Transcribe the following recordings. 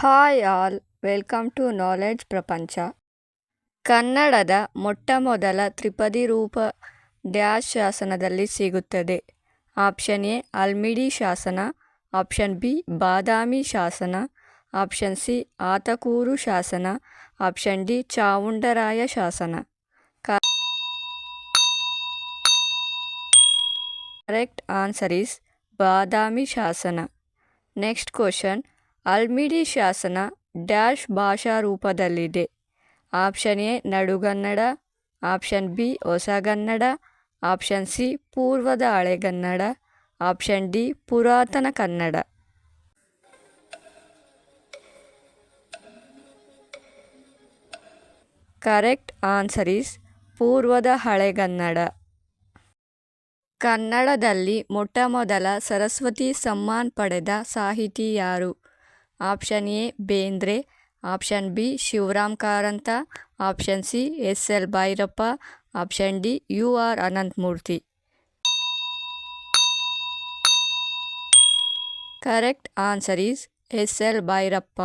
Hi all, welcome to knowledge ಪ್ರಪಂಚ. ಕನ್ನಡದ ಮೊಟ್ಟಮೊದಲ ತ್ರಿಪದಿ ರೂಪ ಡ್ಯಾಶ್ ಶಾಸನದಲ್ಲಿ ಸಿಗುತ್ತದೆ. ಆಪ್ಷನ್ ಎ, ಅಲ್ಮಿಡಿ ಶಾಸನ, ಆಪ್ಷನ್ ಬಿ, ಬಾದಾಮಿ ಶಾಸನ, ಆಪ್ಷನ್ ಸಿ, ಆತಕೂರು ಶಾಸನ, ಆಪ್ಷನ್ ಡಿ ಚಾವುಂಡರಾಯ ಶಾಸನ. ಕರೆಕ್ಟ್ ಆನ್ಸರ್ ಈಸ್ ಬಾದಾಮಿ ಶಾಸನ. ನೆಕ್ಸ್ಟ್ ಕ್ವಶನ್ ಅಲ್ಮಿಡಿ ಶಾಸನ ಡ್ಯಾಶ್ ಭಾಷಾ ರೂಪದಲ್ಲಿದೆ. Option A, ನಡುಗನ್ನಡ. Option B, Hosagannada. Option C, ಪೂರ್ವದ ಹಳೆಗನ್ನಡ. ಆಪ್ಷನ್ ಡಿ, ಪುರಾತನ ಕನ್ನಡ. ಕರೆಕ್ಟ್ ಆನ್ಸರ್ ಈಸ್ ಪೂರ್ವದ ಹಳೆಗನ್ನಡ. ಕನ್ನಡದಲ್ಲಿ ಮೊಟ್ಟಮೊದಲ ಸರಸ್ವತಿ ಸಮ್ಮಾನ್ ಪಡೆದ ಸಾಹಿತಿ ಯಾರು? Option A Bendre option B, Shivaram Karanth. Option C, S L Bhyrappa. Option D, U R Ananthamurthy. Correct answer is S L Bhyrappa.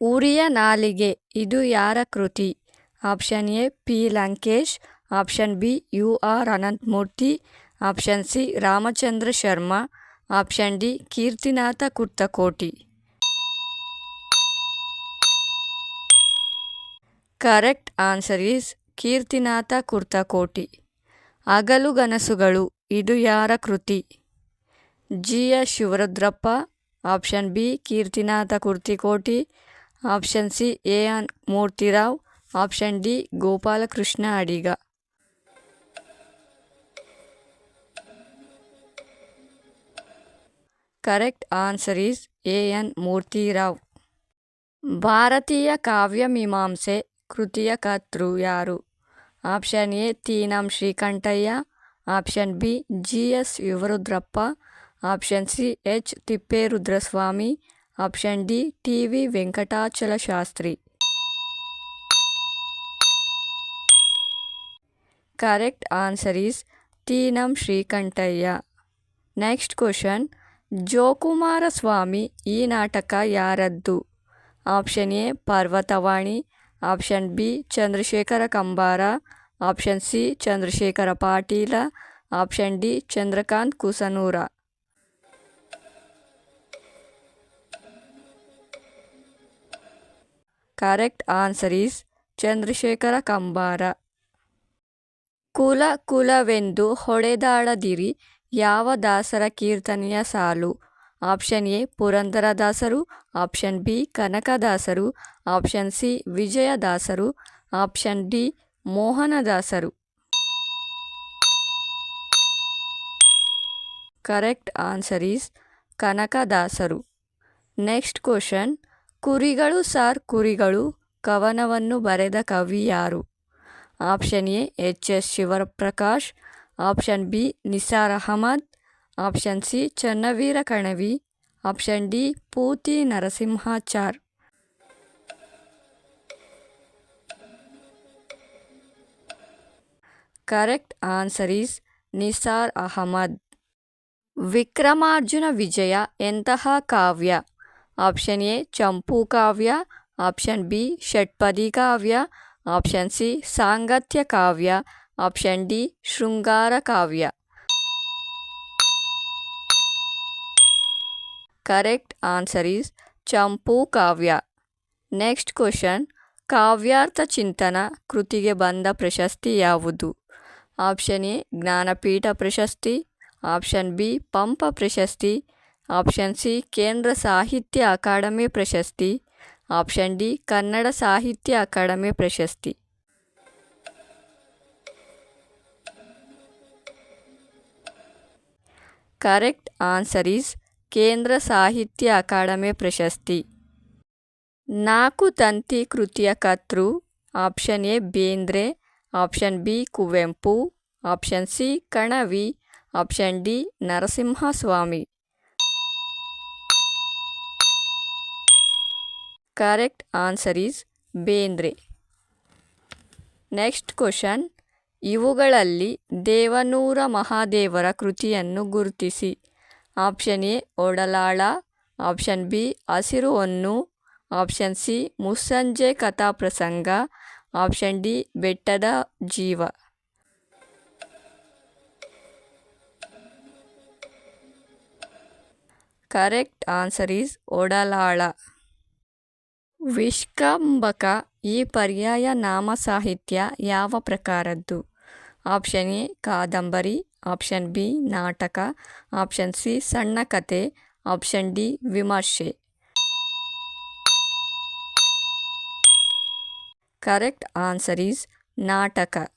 ಊರಿಯ ನಾಲಿಗೆ, ಇದು ಯಾರ ಕೃತಿ? Option A, P Lankesh. Option B, U R Ananthamurthy. Option C, Ramachandra Sharma. Option D, Kirtinath Kurtakoti. Correct answer is Kirtinath Kurtakoti. ಹಗಲುಗನಸುಗಳು ಇದು ಯಾರ ಕೃತಿ? G S Shivarudrappa, option B, Kirtinath Kurtikoti, option C, A N Murthy Rao, option D, Gopalakrishna Adiga. Correct answer is A N Murthy Rao Bharatiya Kavyamimamse ಕೃತಿಯ ಕರ್ತೃ ಯಾರು option A Tinam Srikantaiah option B G S Yuvarudrappa option C H Thipperudraswamy option D T V Venkatachala Shastri correct answer is Tinam Srikantaiah next question Jokumara Swamy ಈ ನಾಟಕ ಯಾರದ್ದು? Option A, Parvathavani. Option B, Chandrashekhara Kambara. Option C, Chandrashekhara Patila. Option D, Chandrakant Kusanura. Correct answer is Chandrashekhara Kambara. ಕುಲ ಕುಲವೆಂದು ಹೊಡೆದಾಡದಿರಿ. ಯಾವ ದಾಸರ ಕೀರ್ತನೆಯ ಸಾಲು? ಆಪ್ಷನ್ ಎ ಪುರಂದರದಾಸರು ಆಪ್ಷನ್ ಬಿ ಕನಕದಾಸರು ಆಪ್ಷನ್ ಸಿ ವಿಜಯದಾಸರು ಆಪ್ಷನ್ ಡಿ ಮೋಹನದಾಸರು ಕರೆಕ್ಟ್ ಆನ್ಸರ್ ಈಸ್ ಕನಕದಾಸರು ನೆಕ್ಸ್ಟ್ ಕ್ವಶನ್, ಕುರಿಗಳು ಸಾರ್ ಕುರಿಗಳು, ಕವನವನ್ನು ಬರೆದ ಕವಿ ಯಾರು? Option A, H S Shivaprakash. Option B Nisar Ahmed option C Channaveera Kanavi option D Puti Narasimhachar correct answer is Nisar Ahmed Vikramarjuna Vijaya ಎಂತಹ ಕಾವ್ಯ ಆಪ್ಷನ್ ಎ ಚಂಪು ಕಾವ್ಯ ಆಪ್ಷನ್ ಬಿ ಷಟ್ಪದಿ ಕಾವ್ಯ ಆಪ್ಷನ್ ಸಿ ಸಾಂಗತ್ಯ ಕಾವ್ಯ ಆಪ್ಷನ್ ಡಿ, ಶೃಂಗಾರ ಕಾವ್ಯ. ಕರೆಕ್ಟ್ ಆನ್ಸರ್ ಈಸ್ ಚಂಪು ಕಾವ್ಯ. ನೆಕ್ಸ್ಟ್ ಕ್ವಶನ್, ಕಾವ್ಯಾರ್ಥ ಚಿಂತನ ಕೃತಿಗೆ ಬಂದ ಪ್ರಶಸ್ತಿ ಯಾವುದು? ಆಪ್ಷನ್ ಎ, ಜ್ಞಾನಪೀಠ ಪ್ರಶಸ್ತಿ. ಆಪ್ಷನ್ ಬಿ, ಪಂಪ ಪ್ರಶಸ್ತಿ. ಆಪ್ಷನ್ ಸಿ, ಕೇಂದ್ರ ಸಾಹಿತ್ಯ ಅಕಾಡೆಮಿ ಪ್ರಶಸ್ತಿ. ಆಪ್ಷನ್ ಡಿ, ಕನ್ನಡ ಸಾಹಿತ್ಯ ಅಕಾಡೆಮಿ ಪ್ರಶಸ್ತಿ. ಕರೆಕ್ಟ್ ಆನ್ಸರ್ ಈಸ್ ಕೇಂದ್ರ ಸಾಹಿತ್ಯ ಅಕಾಡೆಮಿ ಪ್ರಶಸ್ತಿ ನಾಲ್ಕು ತಂತಿ ಕೃತಿಯ ಕರ್ತೃ option A Bendre option B Kuvempu option C Kanavi option D Narasimhaswamy correct answer is Bendre next question ಇವುಗಳಲ್ಲಿ ದೇವನೂರ ಮಹಾದೇವರ ಕೃತಿಯನ್ನು ಗುರುತಿಸಿ. Option A, Odalala. Option B, ಹಸಿರು ಹೊನ್ನು. ಆಪ್ಷನ್ ಸಿ, ಮುಸ್ಸಂಜೆ ಕಥಾಪ್ರಸಂಗ option D, Bettada Jeeva. Correct answer is Odalala. ವಿಷ್ಕಂಬಕ, ಈ ಪರ್ಯಾಯ ನಾಮ ಸಾಹಿತ್ಯ ಯಾವ ಪ್ರಕಾರದ್ದು? ಆಪ್ಷನ್ ಎ, ಕಾದಂಬರಿ. ಆಪ್ಷನ್ ಬಿ, ನಾಟಕ. ಆಪ್ಷನ್ ಸಿ, ಸಣ್ಣ ಕತೆ. ಆಪ್ಷನ್ ಡಿ, ವಿಮರ್ಶೆ. ಕರೆಕ್ಟ್ ಆನ್ಸರ್ ಈಸ್ ನಾಟಕ.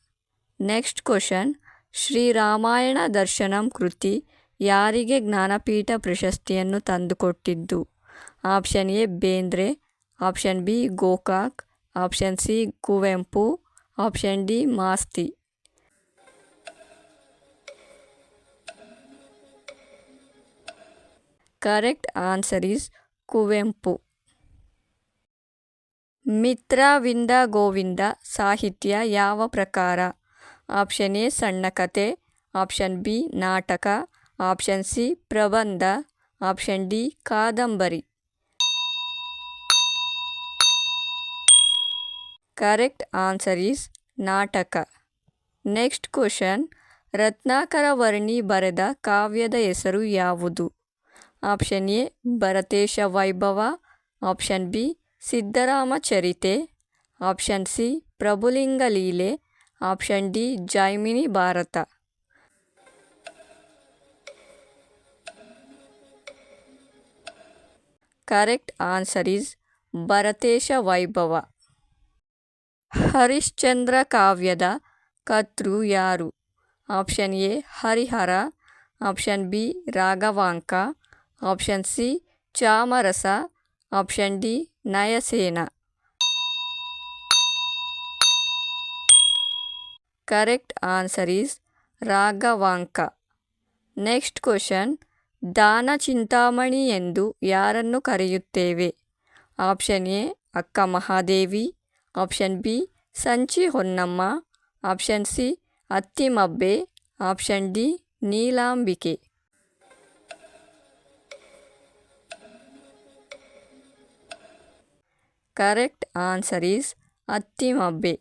ನೆಕ್ಸ್ಟ್ ಕ್ವಶನ್ ಶ್ರೀರಾಮಾಯಣ ದರ್ಶನಂ ಕೃತಿ ಯಾರಿಗೆ ಜ್ಞಾನಪೀಠ ಪ್ರಶಸ್ತಿಯನ್ನು ತಂದುಕೊಟ್ಟಿದ್ದು? Option A, Bendre. Option B, Gokak. Option C, Kuvempu. Option D, Masti. Correct answer is Kuvempu. Mitravinda Govinda ಸಾಹಿತ್ಯ ಯಾವ ಪ್ರಕಾರ? ಆಪ್ಷನ್ ಎ ಸಣ್ಣ ಕತೆ ಆಪ್ಷನ್ ಬಿ ನಾಟಕ ಆಪ್ಷನ್ ಸಿ ಪ್ರಬಂಧ ಆಪ್ಷನ್ ಡಿ ಕಾದಂಬರಿ. ಕರೆಕ್ಟ್ ಆನ್ಸರ್ ಈಸ್ ನಾಟಕ. ನೆಕ್ಸ್ಟ್ ಕ್ವಶನ್ ರತ್ನಾಕರ ವರ್ಣಿ ಬರೆದ ಕಾವ್ಯದ ಹೆಸರು ಯಾವುದು? Option A, Bharatesha Vaibhava. Option B, Siddarama Charite. Option C, Prabhulinga Leele. Option D Jaimini Bharata. Correct answer is Bharatesha Vaibhava. Harishchandra ಕಾವ್ಯದ ಕರ್ತೃ ಯಾರು? Option A, Harihara. Option B, Raghavanka. Option C, Chamarasa. Option D, Nayasena. Correct answer is Raghavanka. Next question, Dana Chintamani ಎಂದು ಯಾರನ್ನು ಕರೆಯುತ್ತೇವೆ? Option A, Akka Mahadevi. Option B, Sanchi Honnamma. Option C, Attimabbe. Option D, Neelambike. Correct answer is Attimabbe